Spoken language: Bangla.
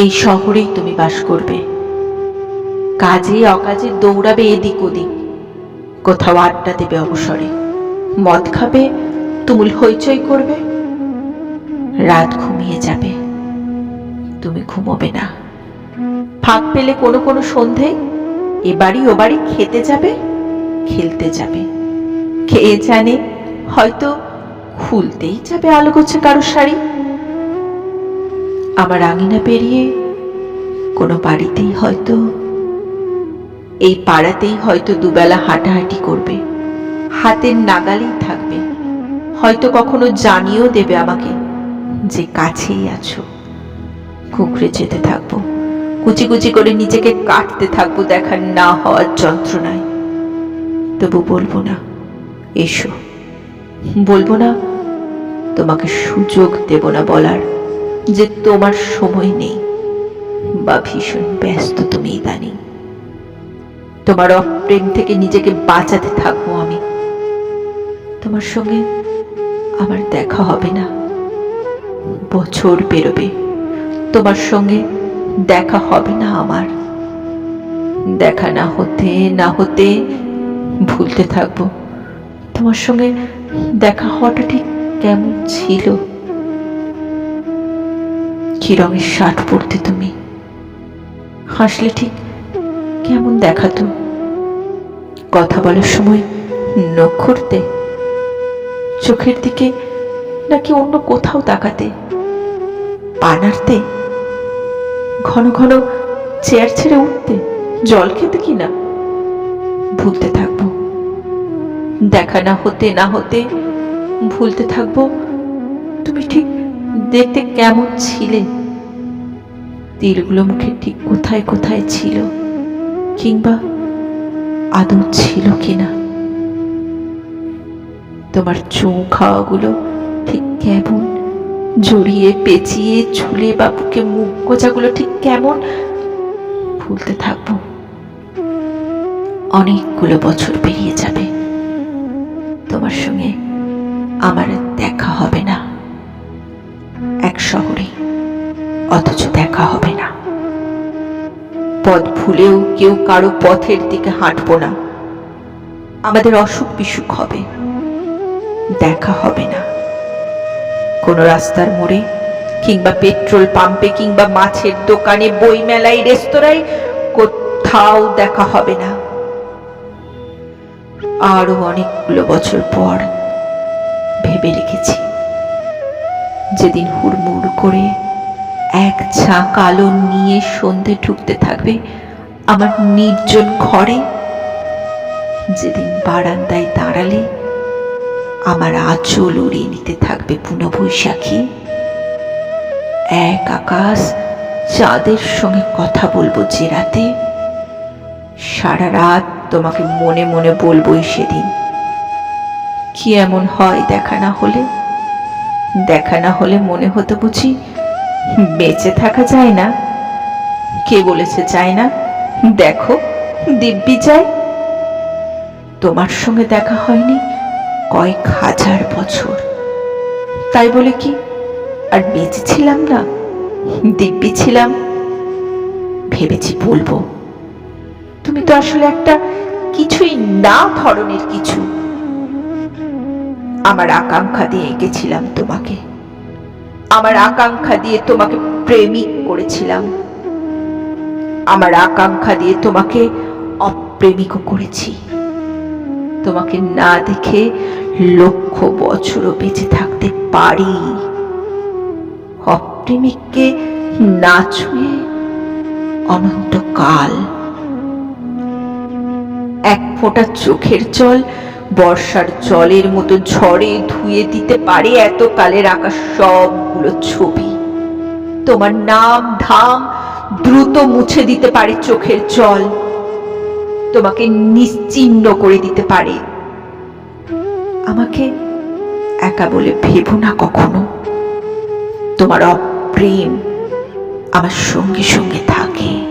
এই শহরেই তুমি বাস করবে। কাজে অকাজে দৌড়াবে এদিক ওদিক। কোথাও আড্ডা দেবে অবসরে। মদ খাবে, তুমুল হইচই করবে। রাত ঘুমিয়ে যাবে। তুমি ঘুমোবে না। ফাঁক পেলে কোনো কোনো সন্ধে এ বাড়ি ও বাড়ি খেতে যাবে, খেলতে যাবে। খেয়ে জানে হয়তো খুলতেই যাবে আলো গোছে কারও শাড়ি। আমার আঙিনা পেরিয়ে কোনো বাড়িতেই হয়তো, এই পাড়াতেই হয়তো দুবেলা হাঁটাহাঁটি করবে। হাতের নাগালেই থাকবে। হয়তো কখনো জানিয়েও দেবে আমাকে যে কাছেই আছো। কুকড়ে যেতে থাকব। কুচি কুচি করে নিজেকে কাটতে থাকব দেখা না হওয়ার যন্ত্রণায়। তবু বলব না, এসো। বলব না, তোমাকে সুযোগ দেব না বলার। যে তোমার সময় নেই। বা ভীষণ ব্যস্ত তুমি ইদানিং। তোমার অপ্রেম থেকে নিজেকে বাঁচাতে থাকব আমি। তোমার সঙ্গে আমার দেখা হবে না। বছর বেরোবে। তোমার সঙ্গে দেখা হবে না আমার। দেখা না হতে না হতে ভুলতে থাকব। তোমার সঙ্গে দেখা হওয়াটা ঠিক কেমন ছিল? কি রঙের শার্ট পরতে তুমি? হাসলে ঠিক কেমন দেখাতো কথা বলার সময় নখ করতে চোখের দিকে নাকি অন্য কোথাও তাকাতে পা নাড়তে ঘন ঘন চেয়ার ছেড়ে উঠতে, জল খেতে কি না? ভুলতে থাকব। দেখা না হতে না হতে ভুলতে থাকব। তুমি ঠিক দেখতে কেমন ছিলে? তিলগুলো মুখে ঠিক কোথায় কোথায় ছিল? কিংবা আদৌ ছিল কিনা? তোমার চৌ খাওয়াগুলো ঠিক কেমন? জড়িয়ে পেঁচিয়ে ঝুলে বা বুকে মুখ গোজাগুলো ঠিক কেমন? ভুলতে থাকব। অনেকগুলো বছর পেরিয়ে যাবে। তোমার সঙ্গে আমার দেখা হবে না। এক শহরে অথচ দেখা হবে। পথ ভুলেও কেউ কারও পথের দিকে হাঁটবো না। আমাদের অসুখ বিসুখ হবে। দেখা হবে না। কোনো রাস্তার মোড়ে কিংবা পেট্রোল পাম্পে কিংবা মাছের দোকানে বই মেলায় রেস্তোরাঁয় কোথাও দেখা হবে না। আরও অনেকগুলো বছর পর ভেবে রেখেছি যেদিন হুড়মুড় করে এক ঝাঁক আলো নিয়ে সন্ধে ঢুকতে থাকবে আমার নির্জন ঘরে। যেদিন বারান্দায় দাঁড়ালে আমার আঁচল উড়িয়ে নিতে থাকবে পুনঃ বৈশাখী এক আকাশ চাঁদের সঙ্গে কথা বলব যে রাতে। সারা রাত তোমাকে মনে মনে বলবোই সেদিন। কি এমন হয় দেখা না হলে? দেখা না হলে মনে হতো বুঝি বেঁচে থাকা যায় না। কে বলেছে চায় না? দেখো, দিব্যি যায়। তোমার সঙ্গে দেখা হয়নি কয়েক হাজার বছর। তাই বলে কি, আর বেঁচে ছিলাম না? দিব্যি ছিলাম। ভেবেছি বলব, তুমি তো আসলে একটা কিছুই না ধরনের কিছু। আমার আকাঙ্ক্ষা দিয়ে এঁকেছিলাম তোমাকে। আমার আকাঙ্ক্ষা দিয়ে তোমাকে প্রেমিক করেছিলাম। আমার আকাঙ্ক্ষা দিয়ে তোমাকে অপ্রেমিকও করেছি। তোমাকে না দেখে লক্ষ বছরও বেঁচে থাকতে পারি। অপ্রেমিককে না ছুঁয়ে অনন্তকাল এক ফোঁটা চোখের জল বর্ষার জলের মতো ঝড়ে ধুয়ে দিতে পারে এত কালের আকাশ সবগুলো ছবি। তোমার নাম ধাম দ্রুত মুছে দিতে পারে চোখের জল। তোমাকে নিশ্চিহ্ন করে দিতে পারে। আমাকে একা বলে ভেবো না কখনো। তোমার অপ্রেম আমার সঙ্গে সঙ্গে থাকে।